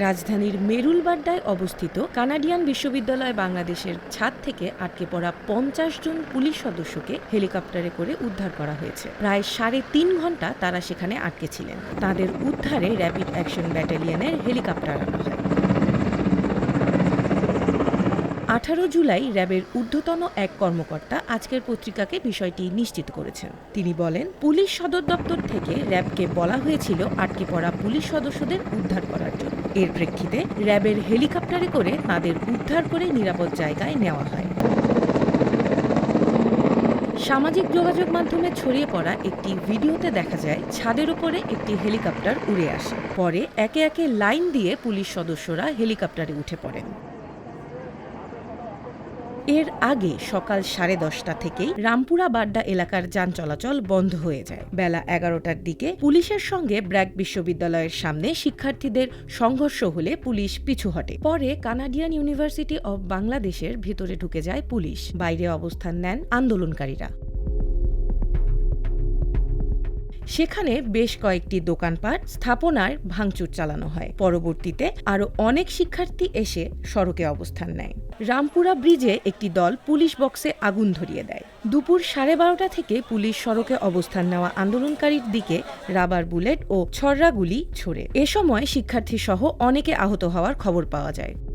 রাজধানীর মেরুলবাড্ডায় অবস্থিত কানাডিয়ান বিশ্ববিদ্যালয় বাংলাদেশের ছাদ থেকে আটকে পড়া পঞ্চাশ জন পুলিশ সদস্যকে হেলিকপ্টারে করে উদ্ধার করা হয়েছে। প্রায় সাড়ে তিন ঘণ্টা তারা সেখানে আটকে ছিলেন। তাদের উদ্ধারে র্যাপিড অ্যাকশন ব্যাটালিয়নের হেলিকপ্টার আনা হয়। আঠারো জুলাই র্যাবের ঊর্ধ্বতন এক কর্মকর্তা আজকের পত্রিকাকে বিষয়টি নিশ্চিত করেছেন। তিনি বলেন, পুলিশ সদর দপ্তর থেকে র্যাবকে বলা হয়েছিল আটকে পড়া পুলিশ সদস্যদের উদ্ধার করার জন্য। এর প্রেক্ষিতে র্যাবের হেলিকপ্টারে করে তাদের উদ্ধার করে নিরাপদ জায়গায় নেওয়া হয়। সামাজিক যোগাযোগ মাধ্যমে ছড়িয়ে পড়া একটি ভিডিওতে দেখা যায়, ছাদের উপরে একটি হেলিকপ্টার উড়ে আসে। পরে একে একে লাইন দিয়ে পুলিশ সদস্যরা হেলিকপ্টারে উঠে পড়েন। এর আগে সকাল সাড়ে দশটা থেকেই রামপুরা বাড্ডা এলাকার যান চলাচল বন্ধ হয়ে যায়। বেলা এগারোটার দিকে পুলিশের সঙ্গে ব্র্যাক বিশ্ববিদ্যালয়ের সামনে শিক্ষার্থীদের সংঘর্ষ হলে পুলিশ পিছু হটে। পরে কানাডিয়ান ইউনিভার্সিটি অব বাংলাদেশের ভিতরে ঢুকে যায় পুলিশ। বাইরে অবস্থান নেন আন্দোলনকারীরা। সেখানে বেশ কয়েকটি দোকানপাট স্থাপনায় ভাঙচুর চালানো হয়। পরবর্তীতে আরও অনেক শিক্ষার্থী এসে সড়কে অবস্থান নেয়। রামপুরা ব্রিজে একটি দল পুলিশ বক্সে আগুন ধরিয়ে দেয়। দুপুর সাড়ে বারোটা থেকে পুলিশ সড়কে অবস্থান নেওয়া আন্দোলনকারীর দিকে রাবার বুলেট ও ছররা গুলি ছোড়ে। এ সময় শিক্ষার্থী সহ অনেকে আহত হওয়ার খবর পাওয়া যায়।